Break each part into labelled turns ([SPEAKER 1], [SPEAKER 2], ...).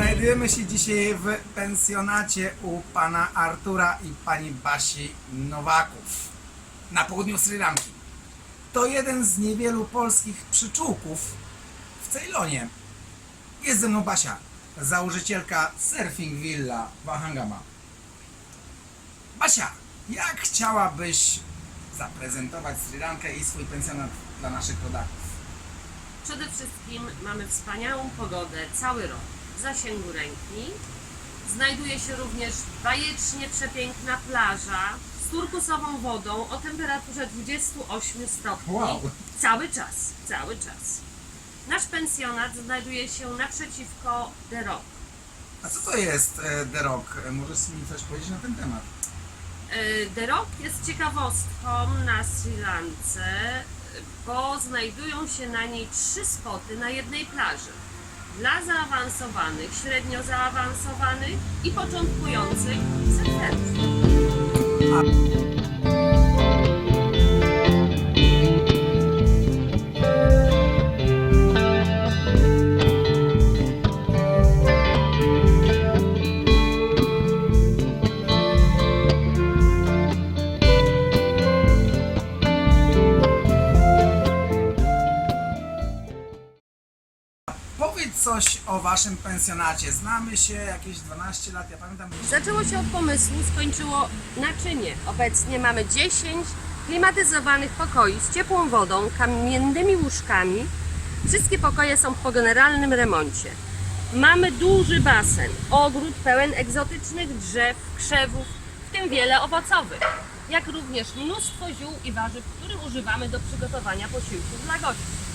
[SPEAKER 1] Znajdujemy się dzisiaj w pensjonacie u pana Artura i pani Basi Nowaków na południu Sri Lanki. To jeden z niewielu polskich przyczółków w Ceylonie. Jest ze mną Basia, założycielka Surfing Villa Wahangama. Basia, jak chciałabyś zaprezentować Sri Lankę i swój pensjonat dla naszych rodaków?
[SPEAKER 2] Przede wszystkim mamy wspaniałą pogodę cały rok w zasięgu ręki. Znajduje się również bajecznie przepiękna plaża z turkusową wodą o temperaturze 28 stopni.
[SPEAKER 1] Wow.
[SPEAKER 2] Cały czas, cały czas. Nasz pensjonat znajduje się naprzeciwko The Rock.
[SPEAKER 1] A co to jest e, The Rock? E, Możesz mi coś powiedzieć na ten temat?
[SPEAKER 2] E, The Rock jest ciekawostką na Sri Lance, bo znajdują się na niej trzy spoty na jednej plaży. Dla zaawansowanych, średnio zaawansowanych i początkujących surferów.
[SPEAKER 1] Coś o waszym pensjonacie. Znamy się jakieś 12 lat, ja pamiętam.
[SPEAKER 2] Zaczęło się od pomysłu, skończyło naczynie. Obecnie mamy 10 klimatyzowanych pokoi z ciepłą wodą, kamiennymi łóżkami. Wszystkie pokoje są po generalnym remoncie. Mamy duży basen, ogród pełen egzotycznych drzew, krzewów, w tym wiele owocowych, jak również mnóstwo ziół i warzyw, które używamy do przygotowania posiłków dla gości.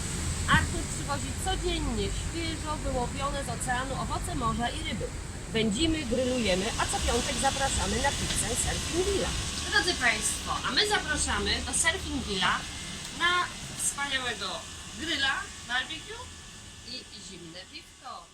[SPEAKER 2] Artur przywozi codziennie świeżo wyłowione z oceanu owoce morza i ryby. Wędzimy, grillujemy, a co piątek zapraszamy na pizzę Surfing Villa. Drodzy Państwo, a my zapraszamy do Surfing Villa na wspaniałego grilla, barbecue i zimne piwko.